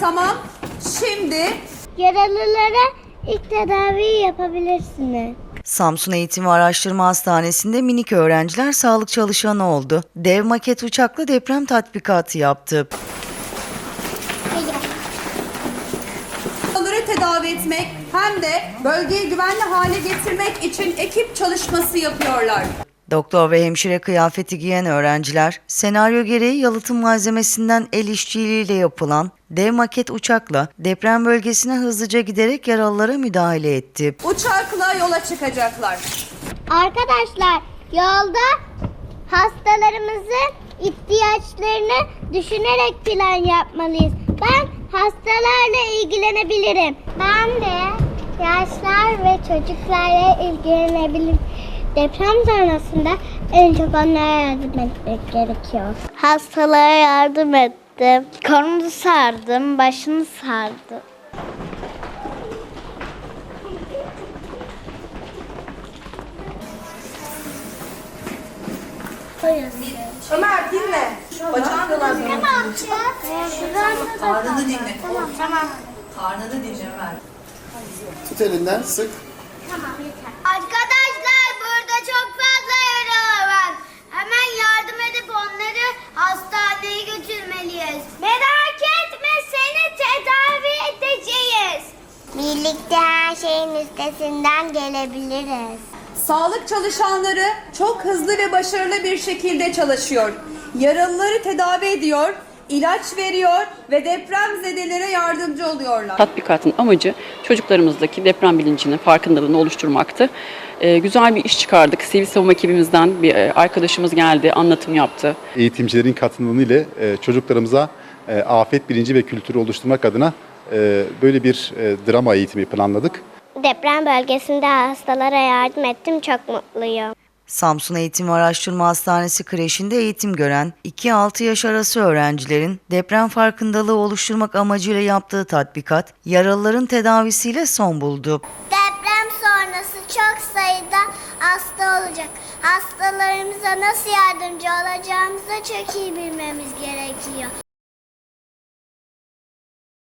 tamam. Şimdi Yaralılara ilk tedaviyi yapabilirsiniz. Samsun Eğitim ve Araştırma Hastanesi'nde minik öğrenciler sağlık çalışanı oldu. Dev maket uçakla deprem tatbikatı yaptı. onları tedavi etmek hem de bölgeyi güvenli hale getirmek için ekip çalışması yapıyorlar. Doktor ve hemşire kıyafeti giyen öğrenciler, senaryo gereği yalıtım malzemesinden el işçiliğiyle yapılan dev maket uçakla deprem bölgesine hızlıca giderek yaralılara müdahale etti. Uçakla yola çıkacaklar. Arkadaşlar yolda hastalarımızın ihtiyaçlarını düşünerek plan yapmalıyız. Ben hastalarla ilgilenebilirim. Ben de yaşlar ve çocuklarla ilgilenebilirim. Deprem sonrasında en çok onlara yardım etmek gerekiyor. Hastalara yardım ettim. Kolunu sardım, başını sardım. Ömer dinle. Bacağını dolan. Ne yapacağız? Karnını dinle. Tamam tamam. Karnını dinle Ömer. Tut elinden sık. Arkadaşlar Birlikte her şeyin üstesinden gelebiliriz. Sağlık çalışanları çok hızlı ve başarılı bir şekilde çalışıyor. Yaralıları tedavi ediyor, ilaç veriyor ve depremzedelere yardımcı oluyorlar. Tatbikatın amacı çocuklarımızdaki deprem bilincini, farkındalığını oluşturmaktı. Ee, güzel bir iş çıkardık. Sivil savunma ekibimizden bir e, arkadaşımız geldi, anlatım yaptı. Eğitimcilerin katılımı ile çocuklarımıza e, afet bilinci ve kültürü oluşturmak adına böyle bir e, drama eğitimi planladık. Deprem bölgesinde hastalara yardım ettim. Çok mutluyum. Samsun Eğitim ve Araştırma Hastanesi kreşinde eğitim gören 2-6 yaş arası öğrencilerin deprem farkındalığı oluşturmak amacıyla yaptığı tatbikat yaralıların tedavisiyle son buldu. Deprem sonrası çok sayıda hasta olacak. Hastalarımıza nasıl yardımcı olacağımızı çok iyi bilmemiz gerekiyor.